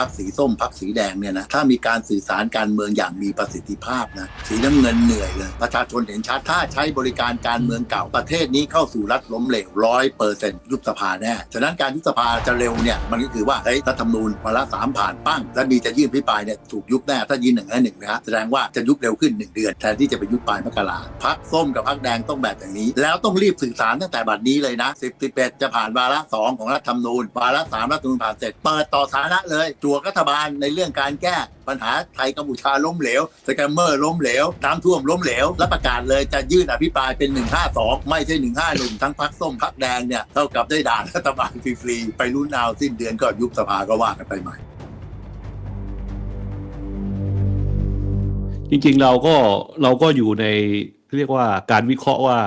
พักสีส้มพักสีแดงเนี่ยนะถ้ามีการสื่อสารการเมืองอย่างมีประสิทธิภาพนะสีน้ำเงินเหนื่อยเลยประชาชนเห็นชัดถ้าใช้บริการการเมืองเก่าประเทศนี้เข้าสู่รัฐล้มเหลวร้อยเปอร์เซ็นต์ยุบสภาแน่ฉะนั้นการยุบสภาจะเร็วเนี่ยมันก็คือว่าเฮ้ยรัฐธรรมนูญวาระสามผ่านปั้งแล้วมีจะยื่นพิปรายเนี่ยถูกยุบแน่ถ้ายื่นหนึ่งให้หนึ่งนะฮะแสดงว่าจะยุบเร็วขึ้นหนึ่งเดือนแทนที่จะไปยุบปลายมกราพักส้มกับพักแดงต้องแบบอย่างนี้ แล้วต้องรีบสื่อสารตั้งแต่บัดนี้เลยนะ10 11จะผ่านวาระสองของรัฐธรรมนูญวาระสามรัฐธรรมนูญผ่านเสร็จเปิดต่อสาธารณะเลยจวรัฐบาลในเรื่องการแก้ปัญหาไทยกัมพูชาล้มเหลวสแกมเมอร์ล้มเหลวน้ำท่วมล้มเหลวและประกาศเลยจะยื่นอภิปรายเป็น 152 ไม่ใช่ 151 ทั้งพักส้มพักแดงเนี่ยเท่ากับได้ด่ารัฐบาลฟรีๆไปรุ่นเอาสิ้นเดือนก็ยุบสภาก็ว่ากันไปใหม่จริงๆเราก็เราก็อยู่ในเรียกว่าการวิเคราะห์ว่า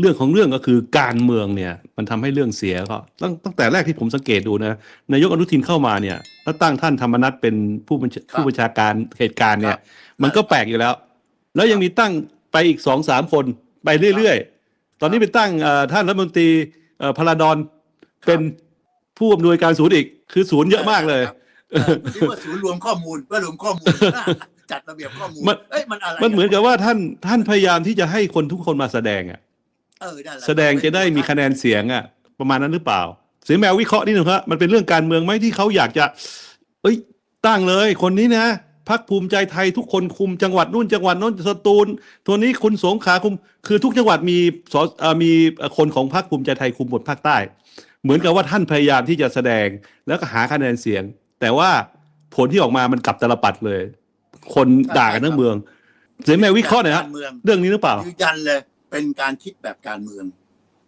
เรื่องของเรื่องก็คือการเมืองเนี่ยมันทำให้เรื่องเสียก็ตั้งตั้งแต่แรกที่ผมสังเกตดูนะนายกอนุทินเข้ามาเนี่ยแล้วตั้งท่านธรรมนัฐเป็นผู้บัญชาครับผู้บัญชาการเหตุการณ์เนี่คยรับมันก็แปลกอยู่แล้ว แล้วยังมีตั้งไปอีกสองสามคนไปเรื่อยๆ ตอนนี้ไปตั้งเอ่อท่านรัฐมนตรีเอ่อพลาดอนเป็นผู้อำนวยการศูนย์อีกคือศูนย์เยอะมากเลยครับเออที่ว่าศูนย์รวมข้อมูลเพื่อรวมข้อมูลจัดระเบียบข้อมูลมันเอ้ยมันอะไรมันเหมือนกับว่าท่านท่านพยายามที่จะให้คนทุกคนมาแสดงอะ เออนั่นหละแสดงจะได้มีคะแนนเสียงอะ ประมาณนั้นหรือเปล่า เสียแมววิเคราะห์นิดนึงครับมันเป็นเรื่องการเมืองไหมที่เขาอยากจะ เอ้ยตั้งเลยคนนี้นะพักภูมิใจไทยทุกคนคุมจังหวัดนู่นจังหวัดโน้นสตูลตัวนี้คุณสงขลาคุม คือทุกจังหวัดมีสเอ่อมีคนของพรรคภูมิใจไทยคุมหมดภาคใต้ เหมือนกับว่าท่านพยายามที่จะแสดงแล้วก็หาคะแนนเสียง แต่ว่าผลที่ออกมามันกลับตลปัดเลย คนด่ากันทั้งเมือง เสียแมววิเคราะห์หน่อยฮะการเมือง เรื่องนี้หรือเปล่า ยืนยันเลย เป็นการคิดแบบการเมือง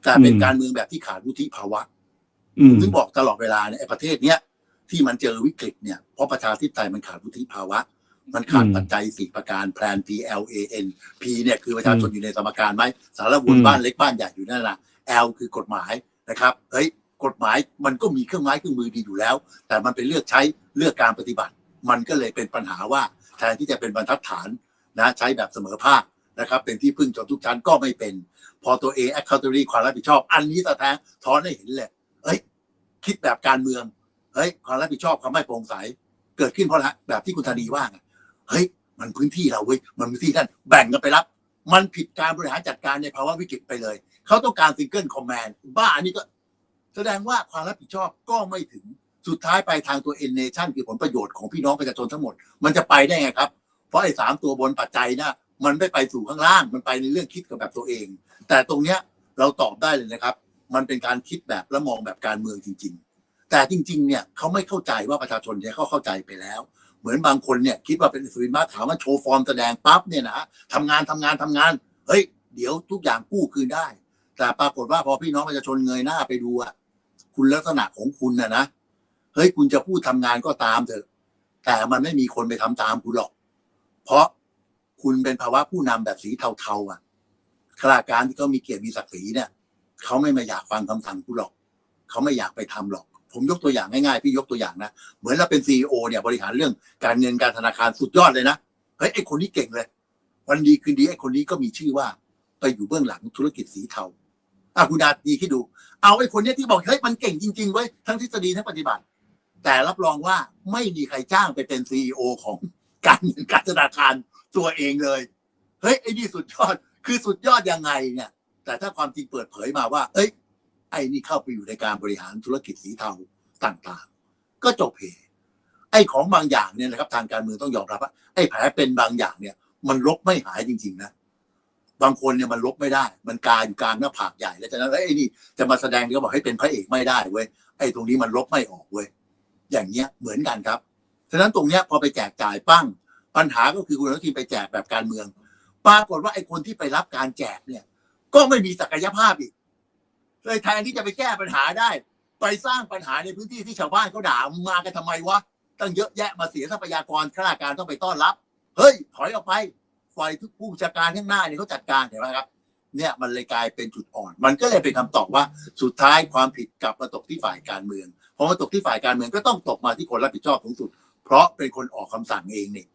แต่เป็นอืมการเมืองแบบที่ขาดวุฒิภาวะอืมถึงบอกตลอดเวลาเนี่ยไอ้ประเทศเนี้ยที่มันเจอวิกฤตเนี่ยเพราะประชาธิปไตยมันขาดวุฒิภาวะ มันขาดอืมปัจจัยสี่ประการแพลน P L A N P เนี่ยคือประชาชนอืมอยู่ในสมการไหมสารวุอืนมบ้านเล็กบ้านใหญ่อยู่นั่นแหละ L คือกฎหมายนะครับเฮ้ยกฎหมายมันก็มีเครื่องไม้เครื่องมือดีอยู่แล้ว แต่มันเป็นเลือกใช้เลือกการปฏิบัติ มันก็เลยเป็นปัญหาว่าแทนที่จะเป็นบรรทัดฐานนะใช้แบบเสมอภาค นะครับ เป็นที่พึ่งจนทุกชั้นก็ไม่เป็น พอตัว A accountability ความรับผิดชอบ อันนี้สะแท้ท้อนให้เห็นเลยเฮ้ยคิดแบบการเมืองเฮ้ยความรับผิดชอบความไม่โปร่งใส เกิดขึ้นเพราะละแบบที่คุณธนีว่าไงเฮ้ยมันพื้นที่เราเว้ยมันพื้นที่นั่นแบ่งกันไปรับ มันผิดการบริหารจัดการในภาวะวิกฤตไปเลย เขาต้องการซิงเกิลคอมแมนบ้าอันนี้ก็ แสดงว่าความรับผิดชอบก็ไม่ถึงสุดท้ายไปทางตัวเอ็นเนชั่นคือผลประโยชน์ของพี่น้องประชาชนทั้งหมด มันจะไปได้ไงครับ เพราะไอ้สามตัวบนปัจจัยนะ มันไม่ไปสู่ข้างล่าง มันไปในเรื่องคิดกับแบบตัวเอง แต่ตรงเนี้ยเราตอบได้เลยนะครับ มันเป็นการคิดแบบและมองแบบการเมืองจริง ๆ แต่จริง ๆ เนี่ยเขาไม่เข้าใจว่าประชาชนเนี่ยเขาเข้าใจไปแล้ว เหมือนบางคนเนี่ยคิดว่าเป็นสุรินทร์มาถามว่าโชว์ฟอร์มแสดงปั๊บเนี่ยนะทำงานทำงานทำงาน เฮ้ย เดี๋ยวทุกอย่างกู้คืนได้ แต่ปรากฏว่าพอพี่น้องประชาชนเงยหน้าไปดูอะคุณลักษณะของคุณนะนะ เฮ้ยคุณจะพูดทำงานก็ตามเถอะ แต่มันไม่มีคนไปทำตามคุณหรอก เพราะ คุณเป็นภาวะผู้นำแบบสีเทาๆอะข้าราชการที่เขามีเกียรติมีศักดิ์ศรีเนี่ยเขาไม่มาอยากฟังคำสั่งคุณหรอกเขาไม่อยากไปทำหรอก ผมยกตัวอย่างง่ายๆพี่ยกตัวอย่างนะเหมือนเราเป็นซีอเนี่ยบริหารเรื่องการเงินการธนาคารสุดยอดเลยนะเฮ้ยไอคนนี้เก่งเลย วันดีคืนดีไอคนนี้ก็มีชื่อว่าไปอยู่เบื้องหลังธุรกิจสีเทาอะคุณอาดีคิดดู เอาไอ้คนเนี้ยที่บอกเฮ้ยมันเก่งจริงๆเว้ยทั้งทฤษฎีทั้งปฏิบัติ แต่รับรองว่าไม่มีใครจ้างไปเป็นซีอของการเงินการธนาคาร ตัวเองเลยเฮ้ยไอ้นี่สุดยอดคือสุดยอดยังไงเนี่ย แต่ถ้าความจริงเปิดเผยมาว่า เอ้ย ไอ้นี่เข้าไปอยู่ในการบริหารธุรกิจสีเทาต่างๆ ก็จบเพไอ้ของบางอย่างเนี่ยนะครับ ทางการเมืองต้องยอมรับว่าไอ้แผลเป็นบางอย่างเนี่ย มันลบไม่หายจริง ๆ นะบางคนเนี่ยมันลบไม่ได้ มันกาอยู่กลางหน้าผากใหญ่แล้วจากนั้นแล้วไอ้นี่จะมาแสดงก็บอกให้เป็นพระเอกไม่ได้เว้ยไอ้ตรงนี้มันลบไม่ออกเว้ยอย่างเงี้ยเหมือนกันครับฉะนั้นตรงเนี้ยพอไปแจกจ่ายปั้ง ปัญหาก็คือคุณอนุทินไปแจกแบบการเมือง ปรากฏว่าไอ้คนที่ไปรับการแจกเนี่ย ก็ไม่มีศักยภาพอีก เลยแทนที่จะไปแก้ปัญหาได้ ไปสร้างปัญหาในพื้นที่ที่ชาวบ้านเขาด่ามากันทำไมวะตั้งเยอะแยะมาเสียทรัพยากรข้าราชการต้องไปต้อนรับ เฮ้ย ถอยออกไปฝ่ายทุกผู้บัญชาการข้างหน้าเนี่ยเขาจัดการเห็นไหมครับเนี่ยมันเลยกลายเป็นจุดอ่อน มันก็เลยเป็นคำตอบว่าสุดท้ายความผิดกลับมาตกที่ฝ่ายการเมืองพอมาตกที่ฝ่ายการเมืองก็ต้องตกมาที่คนรับผิดชอบสูงสุด เพราะเป็นคนออกคำสั่งเองนี่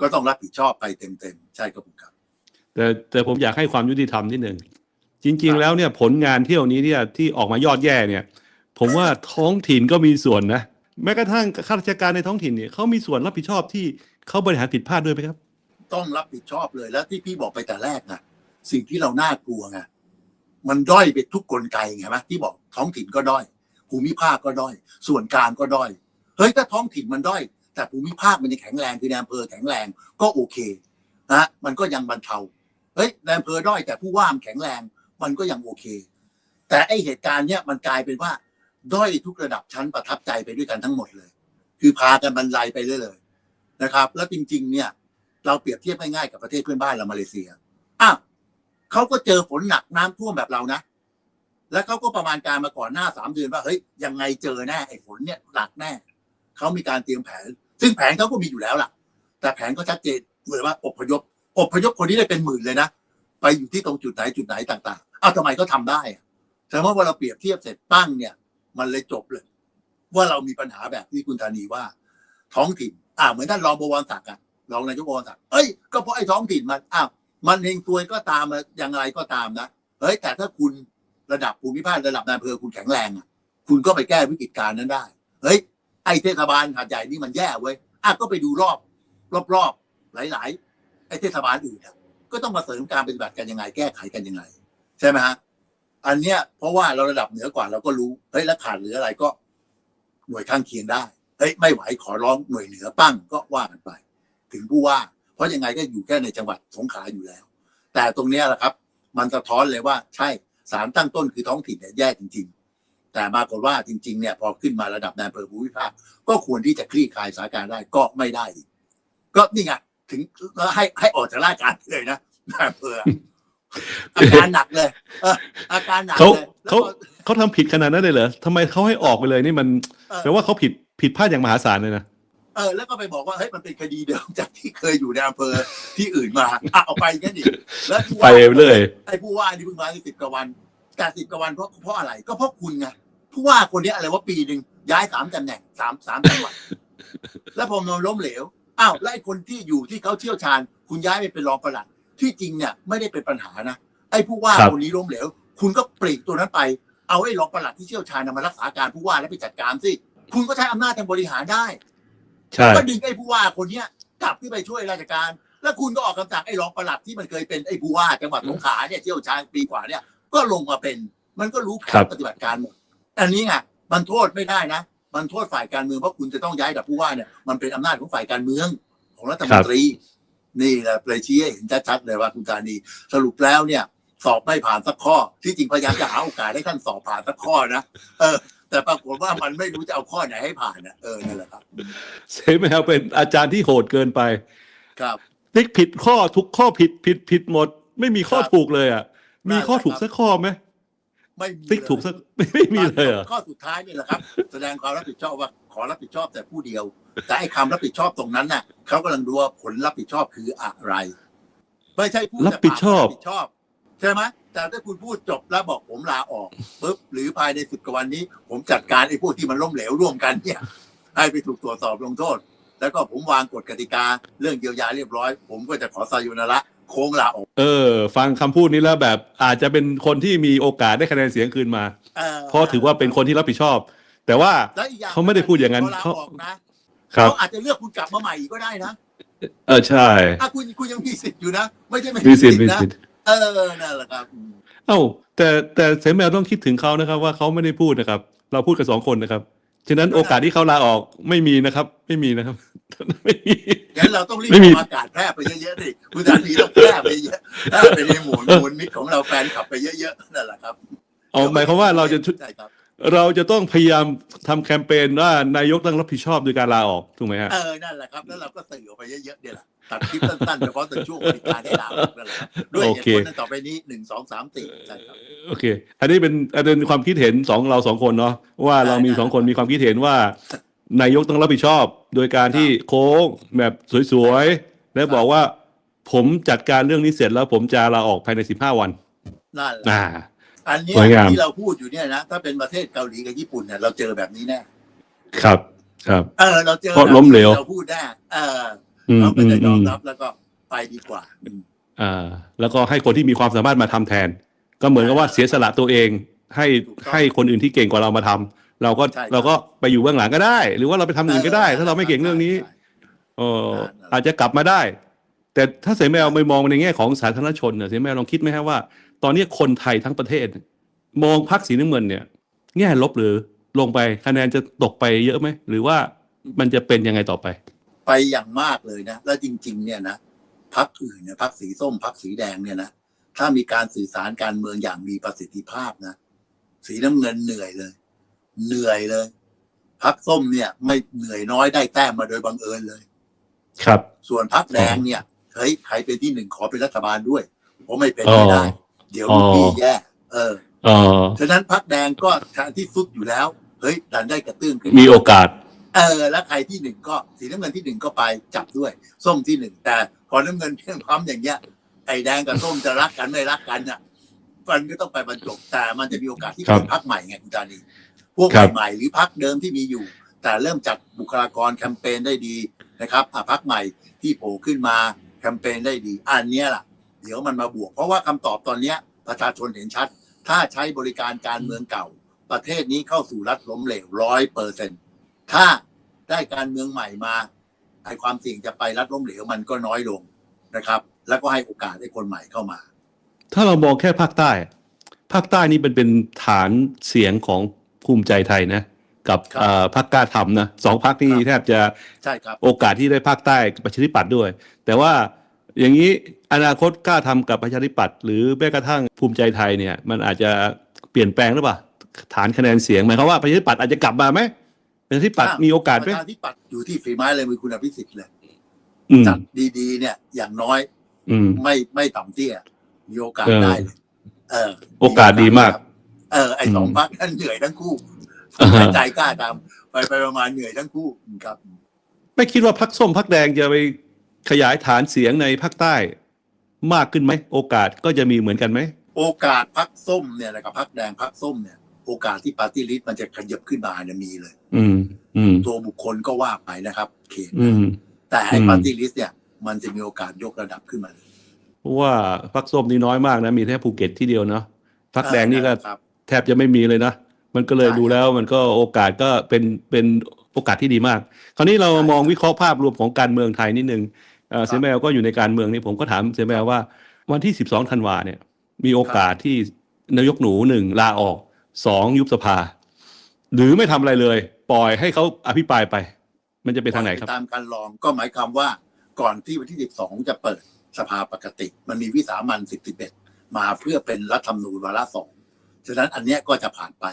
ก็ต้องรับผิดชอบไปเต็มๆ ใช่ครับผมครับ แต่แต่ผมอยากให้ความยุติธรรมนิดหนึ่งจริงครัๆบแล้วเนี่ยผลงานเที่ยวนี้เนี่ยที่ออกมายอดแย่เนี่ย ผมว่าท้องถิ่นก็มีส่วนนะแม้กระทั่งข้าราชการในท้องถิ่นเนี่ยเขามีส่วนรับผิดชอบที่เขาบริหารผิดพลาดด้วยไหมครับ ต้องรับผิดชอบเลยแล้วที่พี่บอกไปแต่แรกนะสิ่งที่เราน่ากลัวไงมันด้อยไปทุกกลไกไงไหมที่บอกท้องถิ่นก็ด้อยภูมิภาคก็ด้อยส่วนกลางก็ด้อยเฮ้ยถ้าท้องถิ่นมันด้อย แต่ภูมิภาคมันยังแข็งแรงคือในอำเภอแข็งแรงก็โอเคนะมันก็ยังบรรเทาเฮ้ยในอำเภอด้อยแต่ผู้ว่ามันแข็งแรง มันก็ยังโอเค แต่ไอเหตุการณ์เนี้ยมันกลายเป็นว่า ด้อยทุกระดับชั้นประทับใจไปด้วยกันทั้งหมดเลย คือพากันบรรลัยไปเรื่อยเลยนะครับ แล้วจริง ๆ เนี่ย เราเปรียบเทียบง่ายๆกับประเทศเพื่อนบ้านเรามาเลเซียอ้าวเขาก็เจอฝนหนักน้ำท่วมแบบเรานะแล้วเขาก็ประมาณการมาก่อนหน้าสามเดือนว่าเฮ้ยยังไงเจอแน่ไอ้ฝนเนี่ยหนักแน่ เขามีการเตรียมแผน ซึ่งแผนเขาก็มีอยู่แล้วล่ะ แต่แผนก็ชัดเจนเหมือนว่าอพยพอพยพคนนี้ได้เป็นหมื่นเลยนะไปอยู่ที่ตรงจุดไหนจุดไหนต่างๆอ้าวทำไมเขาทาได้แต่ว่าเราเปรียบเทียบเสร็จปั้งเนี่ย มันเลยจบเลย ว่าเรามีปัญหาแบบที่คุณธานีว่า ท้องถิ่น อ่าเหมือนท่านรองบวรศักดิ์อะรองนายกบวรศักดิ์เอ้ยก็เพราะไอ้ท้องถิ่นมันอ้าวมันเองตัวก็ตามมาอย่างไรก็ตามนะเฮ้ยแต่ถ้าคุณระดับภูมิภาคระดับนายอำเภอคุณแข็งแรงอะคุณก็ไปแก้วิกฤตการนั้นได้ เฮ้ย อ้เทศบาลหาดใหญ่นี่มันแย่เว้ยอะก็ไปดูรอบ รอบๆหลาย ๆ ไอ้เทศบาลอื่นก็ต้องมาเสริมการปฏิบัติกันยังไง แก้ไขกันยังไง ใช่ไหมฮะอันเนี้ยเพราะว่าเราระดับเหนือกว่าเราก็รู้เฮ้ยแล้วขาดเหลืออะไรก็ หน่วยข้างเคียงได้เฮ้ยไม่ไหวขอร้องหน่วยเหนือปั้งก็ว่ากันไป ถึงผู้ว่า เพราะยังไงก็อยู่แค่ในจังหวัดสงขลาอยู่แล้ว แต่ตรงเนี้ยแหละครับ มันสะท้อนเลยว่าใช่สารตั้งต้นคือท้องถิ่นเนี่ยแย่จริง ๆ แต่ปรากฏว่าจริงๆเนี่ยพอขึ้นมาระดับนายอำเภอภูมิภาคก็ควรที่จะคลี่คลายสถานการณ์ได้ก็ไม่ได้อีกก็นี่ไงถึงแล้วให้ให้ออกจากราชการเลยนะนายอำเภออาการหนักเลยเอออาการหนักเขาเลยแล้วเขาพอเขาทำผิดขนาดนั้นเลยเหรอทำไมเขาให้ออกไปเลยนี่มันเออแปลว่าเขาผิดผิดพลาดอย่างมหาศาลเลยนะเออแล้วก็ไปบอกว่าเฮ้ยมันเป็นคดีเดิมจากที่เคยอยู่ในอำเภอที่อื่นมาอะเอาไปกันดิแล้วผู้ไปว่าเรื่อยไอ้ผู้ว่านี่เพิ่งมาได้สิบกว่าวันแต่สิบกว่าวันเพราะเพราะอะไรก็เพราะคุณไง ผู้ว่าคนนี้อะไรว่าปีหนึ่งย้ายสามตำแหน่งสามสามจังหวัดแล้วพอมันล้มเหลวอ้าวแล้วไอ้คนที่อยู่ที่เขาเชี่ยวชาญ คุณย้ายไปเป็นรองปลัดที่จริงเนี่ยไม่ได้เป็นปัญหานะไอ้ผู้ว่าคนนี้ล้มเหลว คุณก็ปลีกตัวนั้นไป เอาไอ้รองปลัดที่เชี่ยวชาญน่ะมารักษาการผู้ว่าแล้วไปจัดการสิคุณก็ใช้อำนาจทางบริหารได้ใช่ก็ดึงไอ้ผู้ว่าคนเนี้ยกลับขึ้นไปช่วยราชการ แล้วคุณก็ออกคำสั่งไอ้รองปลัดที่มันเคยเป็นไอ้ผู้ว่าจังหวัดสงขลาเนี่ยเชี่ยวชาญปีกว่าเนี่ยก็ลงมาเป็น มันก็รู้แผนปฏิบัติการหมด อันนี้ไงมันโทษไม่ได้นะ มันโทษฝ่ายการเมืองเพราะคุณจะต้องย้ายดับผู้ว่าเนี่ยมันเป็นอำนาจของฝ่ายการเมืองของรัฐมนตรี นี่แหละเลยชี้ให้เห็นชัดๆเลยว่าคุณธานีสรุปแล้วเนี่ย สอบไม่ผ่านสักข้อ ที่จริงพยายามจะหาโอกาสให้ท่านสอบผ่านสักข้อนะเออ แต่ปรากฏว่ามันไม่รู้จะเอาข้อไหนให้ผ่านนะเออนั่นแหละครับเซแมวเป็นอาจารย์ที่โหดเกินไป ครับติ๊กผิดข้อทุกข้อผิดผิดผิดหมด ไม่มีข้อครับถูกเลยอะมีข้อถูกครับสักข้อไหม ไม่มีติ๊กถูกเลยสักไม่ไม่มีเลยเหรอะข้อสุดท้ายนี่แหละครับ แสดงความรับผิดชอบว่าขอรับผิดชอบแต่ผู้เดียว แต่ไอ้คำรับผิดชอบตรงนั้นน่ะเขากำลังดูว่าผลรับผิดชอบคืออะไร ไม่ใช่พูดแต่รับผิดชอบปากว่ารับผิดชอบ ใช่ไหมแต่ถ้าคุณพูดจบแล้วบอกผมลาออกปุ๊บหรือภายในสิบกว่าวันนี้ ผมจัดการไอ้พวกที่มันล้มเหลวร่วมกันเนี่ยให้ไปถูกตรวจสอบลงโทษ แล้วก็ผมวางกฎกติกาเรื่องเยียวยาเรียบร้อย ผมก็จะขอสายุนละ โค้งลาออกเออ ฟังคำพูดนี้แล้วแบบอาจจะเป็นคนที่มีโอกาสได้คะแนนเสียงคืนมาเพราะถือว่าเป็นคนที่รับผิดชอบ แต่ว่า แล้วอีกอย่างเขาไม่ได้พูดอย่างนั้นพลเขาออกนะครับ เขาอาจจะเลือกคุณกลับมาใหม่อีกก็ได้นะเออใช่อะคุณคุณยังมีสิทธิ์อยู่นะ ไม่ใช่ไม่มีสิทธิ์มีนะสิทธิ์เออนั่นแหละครับอืมเอ้าแต่แต่เสแมวต้องคิดถึงเขานะครับ ว่าเขาไม่ได้พูดนะครับ เราพูดกันสองคนนะครับฉะนั้นโอกาสที่เขาลาออกไม่มีนะครับ ไม่มีนะครับ ไม่มี งั้นเราต้องรีบไม่มีออกอากาศแพร่ไปเยอะๆดิคุณสามีต้องแพร่ไปเยอะแพร่ไปในหมู่มวลมิตรของเราแฟนขับไปเยอะๆนั่นแหละครับเอาหมายความว่าเราจะใช่ครับเราจะต้องพยายามทำแคมเปญว่านายกต้องรับผิดชอบโดยการลาออกถูกไหมฮะเออนั่นแหละครับแล้วเราก็สื่อออกไปเยอะๆเนี่ยแหละตัดคลิปสั้นๆเฉพาะตอนช่วงบริการให้ลาออกนั่นแหละครับด้วยเหตุผลนั้นต่อไปนี้หนึ่งสองสามสี่ใช่ครับโอเค อันนี้เป็นอันนี้เป็นความคิดเห็นสองเราสองคนเนาะว่าเรามีได้สองคนมีความคิดเห็นว่า นายกต้องรับผิดชอบ โดยการที่โค้งแบบสวยๆ แล้วบอกว่าผมจัดการเรื่องนี้เสร็จแล้วผมจะลาออกภายในสิบห้าวัน นั่นแหละอ่า อันเนี้ยสวยงาม ที่เราพูดอยู่เนี่ยนะถ้าเป็นประเทศเกาหลีกับญี่ปุ่นเนี่ยเราเจอแบบนี้แน่ครับ ครับ เออเราเจอเพราะล้มเหลวเราพูดแน่เอออืมเราก็อืมจะยอือมมรับแล้วก็ไปดีกว่าอืมอ่า แล้วก็ให้คนที่มีความสามารถมาทำแทน ก็เหมือนกับว่าเสียสละตัวเอง ให้ถูกต้องให้คนอื่นที่เก่งกว่าเรามาทำ เราก็ใช่ครับ เราก็ไปอยู่เบื้องหลังก็ได้ หรือว่าเราไปทำอื่นก็ได้ ถ้าเราไม่เก่งเรื่องนี้ ใช่ เออนั่นแหละอาจจะกลับมาได้ แต่ถ้าเสแมวไปมองในแง่ของสาธารณชนเนี่ยเสแมวลองคิดไหมฮะว่า ตอนนี้คนไทยทั้งประเทศ มองพรรคสีน้ำเงินเนี่ย แง่ลบหรือลงไปคะแนนจะตกไปเยอะไหม หรือว่ามันจะเป็นยังไงต่อไป ไปอย่างมากเลยนะ แล้วจริง ๆ เนี่ยนะพักอื่นเนี่ยพักสีส้มพักสีแดงเนี่ยนะถ้ามีการสื่อสารการเมืองอย่างมีประสิทธิภาพนะ สีน้ำเงินเหนื่อยเลย เหนื่อยเลยพักส้มเนี่ย ไม่เหนื่อยน้อยได้แต้มมาโดยบังเอิญเลย ครับ ส่วนพักแดงเนี่ยเฮ้ยใครเป็นที่หนึ่งขอเป็นรัฐบาลด้วยเพราะไม่เป็นอ๋อไม่ได้ เดี๋ยวลูกพี่อ๋อแย่เออเออฉะนั้นพักแดงก็ทางที่ซุดอยู่แล้ว เฮ้ยดันได้กระตื้นขึ้นมีโอกาส เออ แล้วใครที่หนึ่งก็สีน้ำเงินที่หนึ่งก็ไปจับด้วย ส้มที่หนึ่งแต่พอน้ำเงินเพียงพร้อมอย่างเงี้ยไอ้แดงกับส้มจะรักกันไม่รักกันอะมันก็ต้องไปบรรจบแต่มันจะมีโอกาสที่ครับเป็นพักใหม่ไงคุณจานี พวกครับใหม่ๆหรือพักเดิมที่มีอยู่ แต่เริ่มจัดบุคลากรแคมเปญได้ดีนะครับอะพักใหม่ที่โผล่ขึ้นมาแคมเปญได้ดีอันเนี้ยล่ะ เดี๋ยวมันมาบวก เพราะว่าคำตอบตอนเนี้ยประชาชนเห็นชัด ถ้าใช้บริการการเมืองเก่า ประเทศนี้เข้าสู่รัฐล้มเหลวร้อยเปอร์เซ็นถ้าได้การเมืองใหม่มาไอความเสี่ยงจะไปรัฐล้มเหลวมันก็น้อยลงนะครับ แล้วก็ให้โอกาสให้คนใหม่เข้ามา ถ้าเรามองแค่ภาคใต้ ภาคใต้นี่เป็นเป็นฐานเสียงของ ภูมิใจไทยนะกับครับเอ่อพรรคกล้าทำนะสองพรรคนี้ครับแทบจะใช่ครับโอกาสที่ได้ภาคใต้กับประชาธิปัตย์ด้วย แต่ว่าอย่างนี้อนาคตกล้าทำกับประชาธิปัตย์หรือแม้กระทั่งภูมิใจไทยเนี่ย มันอาจจะเปลี่ยนแปลงหรือเปล่าฐานคะแนนเสียงหมายความว่าประชาธิปัตย์อาจจะกลับมาไหมประชาธิปัตย์มีโอกาสปไหมระชาธิปัตย์อยู่ที่ฝีไม้ลายมือคุณอภิสิทธิ์เลยอืมจัดดีๆ เนี่ย อย่างน้อยอืมไม่ไม่ต่ำเตี้ยมีโอกาสเออได้เลยเออโอกาสดีมาก เออไอสองอืมพักนั้นเหนื่อยทั้งคู่อ่าฮะใจกล้าทำไปไปประมาณเหนื่อยทั้งคู่ครับ ไม่คิดว่าพรรคส้มพรรคแดงจะไปขยายฐานเสียงในภาคใต้ มากขึ้นไหมโอกาสก็จะมีเหมือนกันไหมโอกาสพักส้มเนี่ยนะครับพักแดงพักส้มเนี่ยโอกาสที่ปาร์ตี้ลิสต์มันจะขยับขึ้นมาเนี่ยมีเลย อืมอืมตัวบุคคลก็ว่าไปนะครับเขตอืมแต่ไอ้อืมปาร์ตี้ลิสต์เนี่ยมันจะมีโอกาสยกระดับขึ้นมาเลยเพราะว่าพรรคส้มนี่น้อยมากนะ มีแค่ภูเก็ตที่เดียวเนาะพรรคแดงนี่ก็ครับ แทบจะไม่มีเลยนะ มันก็เลยใช่ดูแล้วมันก็โอกาสก็เป็นเป็นโอกาสที่ดีมาก คราวนี้เราใช่มองครับวิเคราะห์ภาพรวมของการเมืองไทยนิดนึงเอ่อครับเสียแมวก็อยู่ในการเมืองนี่ผมก็ถามเสียแมวว่าวันที่ 12ธันวาเนี่ย มีโอกาสที่นายกหนูหนึ่งลาออกสองยุบสภา หรือไม่ทำอะไรเลย ปล่อยให้เขาอภิปรายไป มันจะเป็นทางไหนครับตามการลองก็หมายความว่าก่อนที่วันที่ 12 จะเปิดสภาปกติ มันมีวิสามัน10 11มาเพื่อเป็นรัฐธรรมนูญวาระสอง ฉะนั้นอันเนี้ยก็จะผ่านไป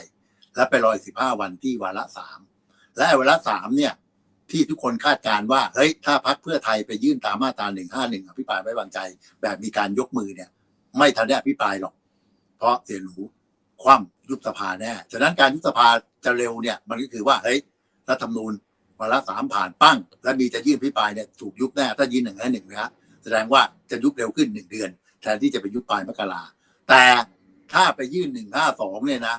และไปรอ15วันที่วาระสามและวาระสามเนี่ย ที่ทุกคนคาดการว่าเฮ้ยถ้าพักเพื่อไทยไปยื่นตามมาตรา151อภิปรายไว้วางใจ แบบมีการยกมือเนี่ย ไม่ทันได้อภิปรายหรอก เพราะเสียหนูคว่ำยุบสภาแน่ฉะนั้นการยุบสภาจะเร็วเนี่ย มันก็คือว่าเฮ้ยรัฐธรรมนูญวาระสามผ่านปั้ง แล้วมีจะยื่นอภิปรายเนี่ยถูกยุบแน่ถ้ายื่นหนึ่งห้หนึ่งนะฮะแสดงว่าจะยุบเร็วขึ้นหนึ่งเดือน แทนที่จะไปยุบปลายมกราแต่ ถ้าไปยื่นหนึ่งห้าสองเนี่ยนะ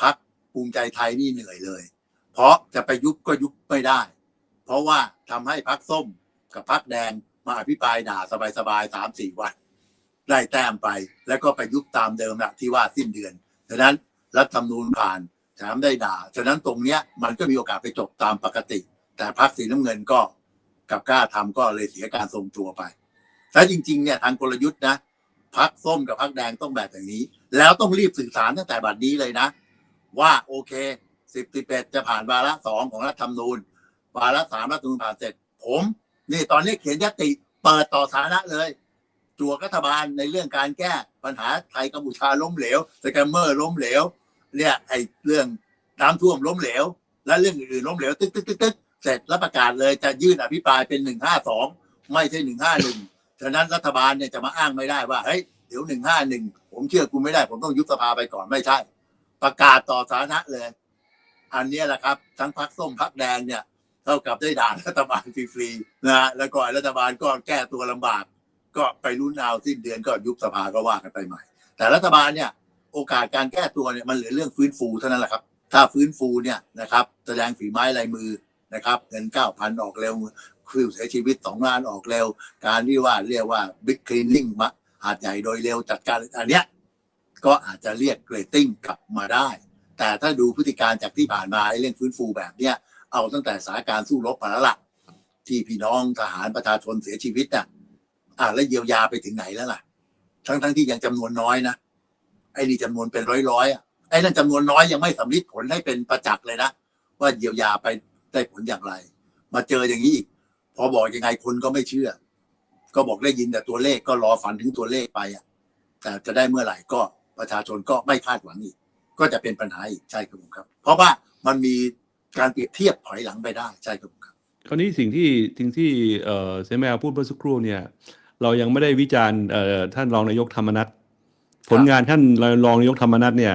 พักภูมิใจไทยนี่เหนื่อยเลย เพราะจะไปยุบก็ยุบไม่ได้ เพราะว่าทำให้พักส้มกับพักแดงมาอภิปรายด่าสบายๆสามสี่วันได้แต้มไป แล้วก็ไปยุบตามเดิมนะที่ว่าสิ้นเดือนฉะนั้นรัฐธรรมนูญผ่านแถมได้ด่าฉะนั้นตรงเนี้ยมันก็มีโอกาสไปจบตามปกติ แต่พักสีน้ำเงินก็กับกล้าทำก็เลยเสียการทรงตัวไปแต่จริงๆเนี่ยทางกลยุทธ์นะพักส้มกับพักแดงต้องแบบอย่างนี้ แล้วต้องรีบสื่อสารตั้งแต่บัดนี้เลยนะ ว่าโอเคสิบสิบเอ็ดจะผ่านวาระสองของรัฐธรรมนูญวาระสามรัฐธรรมนูญผ่านเสร็จ ผม นี่ตอนนี้เขียนยติเปิดต่อสาธารณะเลยจวกรัฐบาลในเรื่องการแก้ปัญหาไทยกัมพูชาล้มเหลวสแกมเมอร์ล้มเหลว เนี่ยไอ้เรื่องน้ำท่วมล้มเหลว และเรื่องอื่นๆล้มเหลวตึ๊กตึ๊กตึ๊กตึ๊กเสร็จแล้วประกาศเลยจะยื่นอภิปรายเป็นหนึ่งห้าสองไม่ใช่หนึ่งห้าหนึ่งฉะนั้นรัฐบาลเนี่ยจะมาอ้างไม่ได้ว่าเฮ้ย เดี๋ยวหนึ่งห้าหนึ่งผมเชื่อคุณไม่ได้ ผมต้องยุบสภาไปก่อนไม่ใช่ ประกาศต่อสาธารณะเลย อันนี้แหละครับ ทั้งพักส้มพักแดงเนี่ย เท่ากับได้ด่ารัฐบาลฟรีๆนะฮะแล้วก็รัฐบาลก็แก้ตัวลำบาก ก็ไปรุ่นเอาสิ้นเดือนก็ยุบสภาก็ว่ากันไปใหม่ แต่รัฐบาลเนี่ยโอกาสการแก้ตัวเนี่ยมันเหลือเรื่องฟื้นฟูเท่านั้นแหละครับ ถ้าฟื้นฟูเนี่ยนะครับแสดงฝีไม้ลายมือนะครับเงินเก้าพันออกเร็วคือเสียชีวิตสองล้านออกเร็ว การที่ว่าเรียกว่าบิ๊กคลีนนิ่งมา หาดใหญ่โดยเร็วจัดการอันเนี้ยก็อาจจะเรียกเรตติ้งกลับมาได้ แต่ถ้าดูพฤติการจากที่ผ่านมาไอ้เรื่องฟื้นฟูแบบเนี้ยเอาตั้งแต่สถานการณ์สู้รบมาแล้วล่ะ ที่พี่น้องทหารประชาชนเสียชีวิตน่ะอ่าแล้วเยียวยาไปถึงไหนแล้วล่ะ ทั้งทั้งที่ยังจำนวนน้อยนะไอ้นี่จำนวนเป็นร้อยร้อยๆอะไอ้นั่นจำนวนน้อยยังไม่สำลิดผลให้เป็นประจักษ์เลยนะว่าเยียวยาไปได้ผลอย่างไร มาเจออย่างนี้อีกพอบอกยังไงคนก็ไม่เชื่อ ก็บอกได้ยินแต่ตัวเลขก็รอฝันถึงตัวเลขไปอะแต่จะได้เมื่อไหร่ก็ประชาชนก็ไม่คาดหวังอีก ก็จะเป็นปัญหาอีกใช่ครับผมครับ เพราะว่ามันมีการเปรียบเทียบถอยหลังไปได้ใช่ครับผมครับคราวนี้สิ่งที่สิ่งที่เอ่อเซแมวพูดเมื่อสักครู่เนี่ย เรายังไม่ได้วิจารณ์เอ่อท่านรองนายกธรรมนัฐผลงานท่านรองนายกธรรมนัฐเนี่ย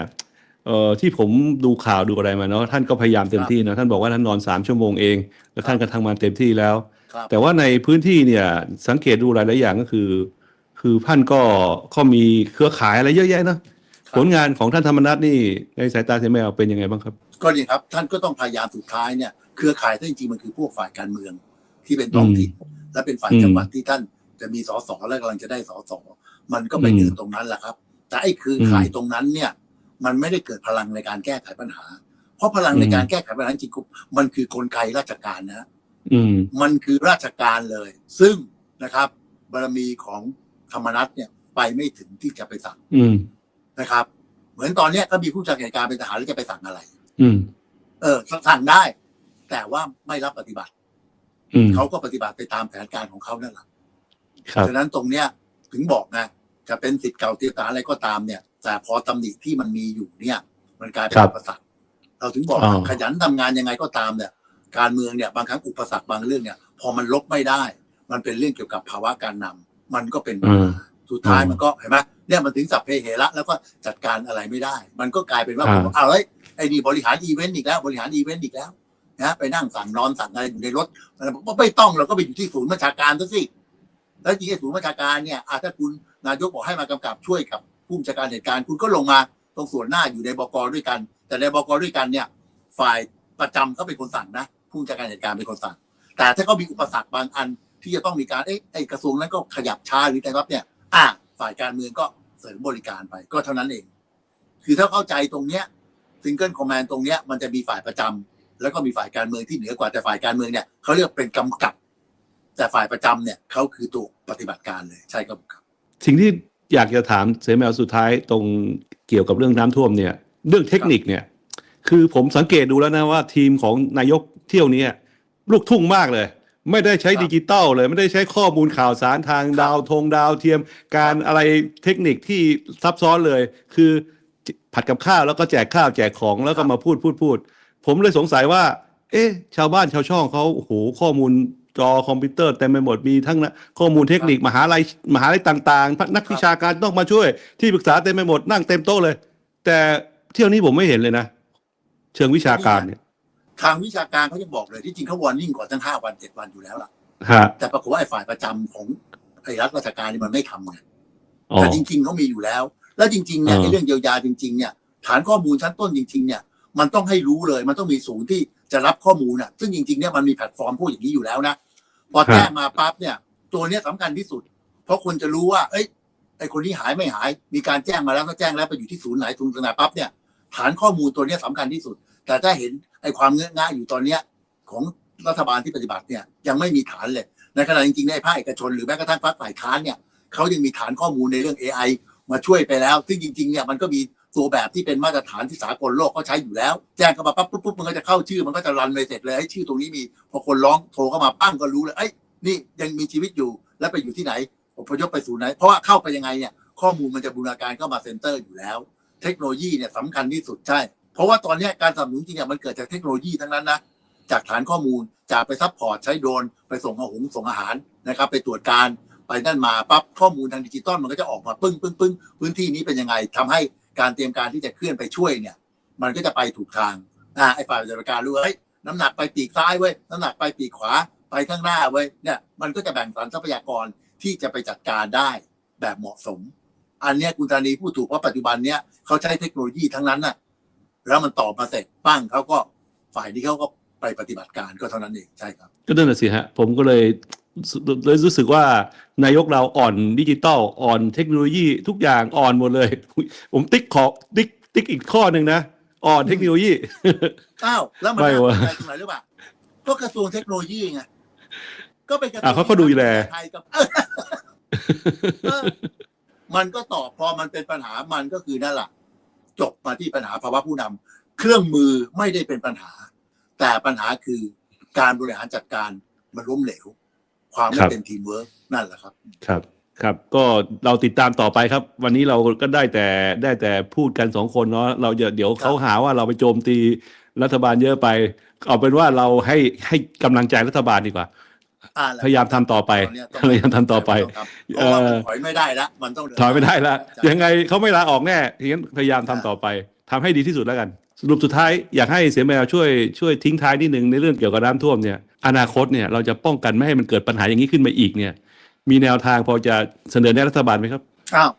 เอ่อที่ผมดูข่าวดูอะไรมาเนาะท่านก็พยายามเต็มที่นะท่านบอกว่าท่านนอนสามชั่วโมงเอง แล้วท่านก็ทำงานเต็มที่แล้วครับ แต่ว่าในพื้นที่เนี่ยสังเกตดูหลายๆอย่างก็คือ คือท่านก็ก็มีเครือข่ายอะไรเยอะแยะเนอะผลงานของท่านธรรมนัฐนี่ในสายตาเซแมวเป็นยังไงบ้างครับ ก็นี่ครับ ท่านก็ต้องพยายามสุดท้ายเนี่ยเครือข่ายท่านจริงๆมันคือพวกฝ่ายการเมืองที่เป็นท้องถิ่นและเป็นฝ่ายอืมจังหวัดที่ท่านจะมีสสและกำลังจะได้สสมันก็ไปอืมเดินตรงนั้นแหละครับ แต่ไอ้เครือข่ายตรงนั้นเนี่ย มันไม่ได้เกิดพลังในการแก้ไขปัญหา เพราะพลังในการแก้ไขปัญหาจริงๆมันคือกลไกราชการนะฮะ อืม มันคือราชการเลย ซึ่งนะครับ บารมีของธรรมนัตเนี่ยไปไม่ถึงที่จะไปสั่งอืม นะครับ เหมือนตอนเนี้ยก็มีผู้จัดการเป็นทหารแล้วจะไปสั่งอะไร อืม เออสั่งได้ แต่ว่าไม่รับปฏิบัติ อืม เขาก็ปฏิบัติไปตามแผนการของเขานั่นแหละครับ ฉะนั้นตรงเนี้ยถึงบอกนะจะเป็นสิทธิ์เก่าเตียตาอะไรก็ตามเนี่ย แต่พอตำหนิที่มันมีอยู่เนี่ย มันกลายเป็นครับอุปสรรคเราถึงบอกอ๋อว่า ขยันทำงานยังไงก็ตามเนี่ย การเมืองเนี่ยบางครั้งอุปสรรคบางเรื่องเนี่ย พอมันลบไม่ได้ มันเป็นเรื่องเกี่ยวกับภาวะการนำมันก็เป็นปัญอืมหาสุดท้ายอืมมันก็เห็นไหมเนี่ยมันถึงสัพเพเหระแล้วก็จัดการอะไรไม่ได้ มันก็กลายเป็นว่าอ่าผมบอกเอาเฮ้ยไอ้นี่บริหารอีเวนต์อีกแล้ว บริหารอีเวนต์อีกแล้วนะไปนั่งสั่งนอนสั่งอะไรอยู่ในรถมันบอกว่าไม่ต้องเราก็ไปอยู่ที่ศูนย์บัญชาการซะสิแล้วจริงๆไอ้ศูนย์บัญชาการเนี่ยอะถ้าคุณนายกบอกให้มากำกับช่วยกับผู้บัญชาการเหตุการณ์คุณก็ลงมาตรงส่วนหน้าอยู่ในบกด้วยกัน แต่ในบกด้วยกันเนี่ย ฝ่ายประจำเขาเป็นคนสั่งนะ ผู้บัญชาการเหตุการณ์เป็นคนสั่งแต่ถ้าเขามีอุปสรรคบางอันที่จะต้องมีการเอ๊ะไอกระทรวงนั้นก็ขยับช้าหรืออะไรครับเนี่ย อะฝ่ายการเมืองก็เสริมบริการไปก็เท่านั้นเอง คือถ้าเข้าใจตรงเนี้ยซิงเกิลคอมมานด์ตรงเนี้ยมันจะมีฝ่ายประจำแล้วก็มีฝ่ายการเมืองที่เหนือกว่าแต่ฝ่ายการเมืองเนี่ยเขาเรียกเป็นกำกับ แต่ฝ่ายประจำเนี่ยเขาคือตัวปฏิบัติการเลยใช่ครับครับสิ่งที่อยากจะถามเสแมวสุดท้ายตรงเกี่ยวกับเรื่องน้ำท่วมเนี่ย เรื่องเทคนิคเนี่ย คือผมสังเกตดูแล้วนะว่าทีมของนายกเที่ยวนี้ลูกทุ่งมากเลย ไม่ได้ใช้ครับดิจิตอลเลยไม่ได้ใช้ข้อมูลข่าวสารทางครับดาวธงดาวเทียม การอะไรเทคนิคที่ซับซ้อนเลย คือผัดกับข้าวแล้วก็แจกข้าวแจกของแล้วก็มาพูดพูดพูด ผมเลยสงสัยว่า เอ๊ะ ชาวบ้านชาวช่องเขาโอ้โหข้อมูลจอคอมพิวเตอร์เต็มไปหมดมีทั้งนะข้อมูลเทคนิคมหาลัยมหาลัยต่างๆ นักวิชาการต้องมาช่วยที่ปรึกษาเต็มไปหมดนั่งเต็มโต๊ะเลย แต่เที่ยวนี้ผมไม่เห็นเลยนะ เชิงวิชาการเนี่ย ทางวิชาการเขายังบอกเลยที่จริงเขาวอร์นิ่งก่อนตั้งห้าวันเจ็ดวันอยู่แล้วล่ะฮะแต่ปรากฏว่าไอ้ฝ่ายประจำของไอ้รัฐราชการนี่มันไม่ทำไงอ๋อแต่จริง ๆเขามีอยู่แล้ว แล้วจริงๆเนี่ยอ่าไอ้เรื่องเยียวยาจริง ๆ เนี่ย ฐานข้อมูลชั้นต้นจริง ๆ เนี่ย มันต้องให้รู้เลย มันต้องมีศูนย์ที่จะรับข้อมูลน่ะ ซึ่งจริงๆเนี่ยมันมีแพลตฟอร์มพวกอย่างนี้อยู่แล้วนะพอแจ้งมาปั๊บเนี่ย ตัวเนี้ยสำคัญที่สุด เพราะคนจะรู้ว่า เอ้ยไอ้คนนี้หายไม่หาย มีการแจ้งมาแล้วก็แจ้งแล้วไปอยู่ที่ศูนย์ไหนศูนย์ไหนปั๊บเนี่ย ฐานข้อมูลตัวนี้ยสำคัญที่สุด แต่ถ้าเห็นไอ้ความเงื้อง่ายอยู่ตอนเนี้ยของรัฐบาลที่ปฏิบัติเนี่ยยังไม่มีฐานเลย ในขณะจริงๆในภาคเอกชนหรือแม้กระทั่งพรรคฝ่ายค้านเนี่ยเขายังมีฐานข้อมูลในเรื่อง AI มาช่วยไปแล้ว ซึ่งจริงๆเนี่ยมันก็มีตัวแบบที่เป็นมาตรฐานที่สากลโลกเขาใช้อยู่แล้ว แจ้งเข้ามาปั๊บปุ๊บปุ๊บมันก็จะเข้าชื่อมันก็จะรันไปเสร็จเลยไอ้ชื่อตรงนี้มีพอคนร้องโทรเข้ามาปั้งก็รู้เลยเอ้นี่ยังมีชีวิตอยู่แล้วไปอยู่ที่ไหนอพยพไปสู่ไหน เพราะว่าเข้าไปยังไงเนี่ยข้อมูลมันจะบูรณาการเข้ามาเซ็นเตอร์อยู่แล้ว เทคโนโลยีเนี่ยสำคัญที่สุดใช่ เพราะว่าตอนนี้การสนับสนุนจริงๆเนี่ยมันเกิดจากเทคโนโลยีทั้งนั้นนะจากฐานข้อมูลจากไปซัพพอร์ตใช้โดรนไปส่งอาหงส่งอาหารนะครับ ไปตรวจการไปนั่นมาปั๊บข้อมูลทางดิจิตอลมันก็จะออกมาปึ้งปึ้งปึ้งพื้นที่นี้เป็นยังไงทำให้การเตรียมการที่จะเคลื่อนไปช่วยเนี่ย มันก็จะไปถูกทางอ่าไอ้ฝ่ายปฏิบัติการรู้ว่าเฮ้ยน้ำหนักไปปีกซ้ายเว้ยน้ำหนักไปปีกขวาไปข้างหน้าเว้ยเนี่ยมันก็จะแบ่งสรรทรัพยากรที่จะไปจัดการได้แบบเหมาะสม อันเนี้ยคุณธานีพูดถูกว่าปัจจุบันเนี้ยเขาใช้เทคโนโลยีทั้งนั้นน่ะ แล้วมันตอบมาเสร็จปั้งเขาก็ฝ่ายนี้เขาก็ไปปฏิบัติการก็เท่านั้นเองใช่ครับ ก็นั่นน่ะสิฮะ ผมก็เลยเลยรู้สึกว่านายกเราอ่อนดิจิตอลอ่อนเทคโนโลยีทุกอย่างอ่อนหมดเลย ผมติ๊กขอติ๊กติ๊กอีกข้อหนึ่งนะอ่อนเทคโนโลยีอ้าวแล้วมันไม่น่าสวะนใจตรงไหนหรือเปล่าก็กระทรวงเทคโนโลยีไงก็เป็นกระทรวอะงเขาก็ดูแลไทยกับเออ มันก็ตอบพอมันเป็นปัญหามันก็คือนั่นแหละจบมาที่ปัญหาภาวะผู้นำเครื่องมือไม่ได้เป็นปัญหา แต่ปัญหาคือการบริหารจัดการมันล้มเหลว ความไม่ครับเป็นทีมเวิร์กนั่นแหละครับ ครับครับก็เราติดตามต่อไปครับ วันนี้เราก็ได้แต่ได้แต่พูดกันสองคนเนาะเราจะเดี๋ยวเขาหาว่าเราไปโจมตีรัฐบาลเยอะไป เอาเป็นว่าเราให้ให้กำลังใจรัฐบาลดีกว่า อ่แล้วพยายามทำต่อไปตอนเนี้ยต้องพยายามทำต่อไปต้องทำเพราะว่ามันถอยไม่ได้ละมันต้องเนถอยไม่ได้ละใช่ยังไงเขาไม่ลาออกแน่งั้นพยายามทำต่อไปทำให้ดีที่สุดแล้วกัน สรุปสุดท้ายอยากให้เสียแมวช่วยช่วยทิ้งท้ายนิดหนึ่งในเรื่องเกี่ยวกับน้ำท่วมเนี่ยอนาคตเนี่ยเราจะป้องกันไม่ให้มันเกิดปัญหาอย่างนี้ขึ้นมาอีกเนี่ย มีแนวทางพอจะเสนอแนะรัฐบาลไหมครับ อ้าว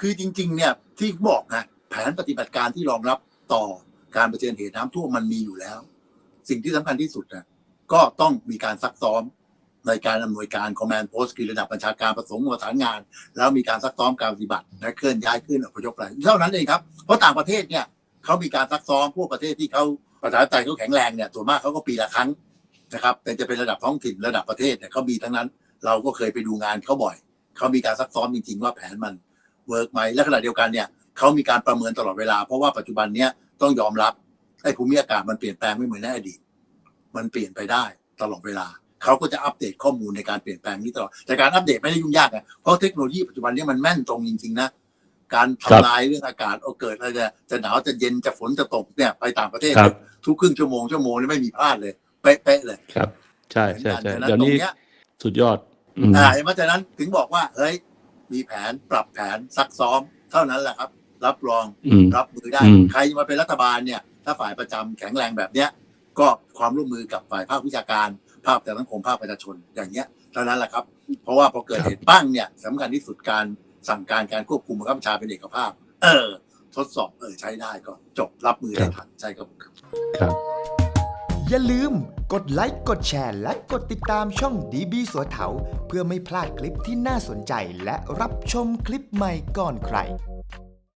คือจริง ๆ เนี่ยที่บอกนะแผนปฏิบัติการที่รองรับต่อการเผชิญเหตุน้ำท่วมมันมีอยู่แล้ว สิ่งที่สำคัญที่สุดนะก็ต้องมีการซักซ้อม ในการอำนวยการคอมมนด์โพสต์คือระดับบัญชาการประสงค์ประสานงาน แล้วมีการซักซ้อมการปฏิบัติและเคลื่อนย้ายขึ้นอพยพอะไรเท่านั้นเองครับเพราะต่างประเทศเนี่ยเขามีการซักซ้อมพวกประเทศที่เขาประชาธิปไตยเขาแข็งแรงเนี่ยส่วนมากเขาก็ปีละครั้งนะครับแต่จะเป็นระดับท้องถิ่นระดับประเทศเนี่ยเขามีทั้งนั้น เราก็เคยไปดูงานเขาบ่อยเขามีการซักซ้อมจริงๆว่าแผนมันเวิร์กไหมและขณะเดียวกันเนี่ยเขามีการประเมินตลอดเวลาเพราะว่าปัจจุบันเนี้ยต้องยอมรับไอ้ภูมิอากาศมันเปลี่ยนแปลงไม่เหมือนในอดีตมันเปลี่ยนไปได้ตลอดเวลา เขาก็จะอัปเดตข้อมูลในการเปลี่ยนแปลงนี้ตลอดแต่การอัปเดตไม่ได้ยุ่งยากไงเพราะเทคโนโลยีปัจจุบันเนี้มันแม่นตรงจริงๆนะการครับทำลายเรื่องอากาศเอาเกิดอะไรจะจะหนาวจะเย็นจะฝนจะตกเนี่ยไปต่างประเทศ ครับ ทุกครึ่งชั่วโมงชั่วโมงนี่ไม่มีพลาดเลยเป๊ะๆเลย ครับ ใช่ใช่ใช่ฉะนั้นเดี๋ยวตรนี้งเนี้ยสุดยอดอืม อ่าเพราะฉะนั้นถึงบอกว่า เฮ้ย มีแผนปรับแผนซักซ้อม เท่านั้นแหละครับ รับรองอืม รับมือได้ อืม ใครมาเป็นรัฐบาลเนี่ย ถ้าฝ่ายประจำแข็งแรงแบบเนี้ย ก็ความร่วมมือกับฝ่ายภาควิชาการ ภาคแต่สังคมภาคประชาชนอย่างเงี้ยเท่านั้นแหละครับ เพราะว่าพอเกิดเหตุปั้งเนี่ยสำคัญที่สุดการสั่งการการควบคุมบังคับบัญชาเป็นเอกภาพ เออ ทดสอบเออใช้ได้ก็จบรับมือได้ทันใช่ครับครับ อย่าลืมกดไลค์กดแชร์และกดติดตามช่องดีบีสัวเถาเพื่อไม่พลาดคลิปที่น่าสนใจและรับชมคลิปใหม่ก่อนใคร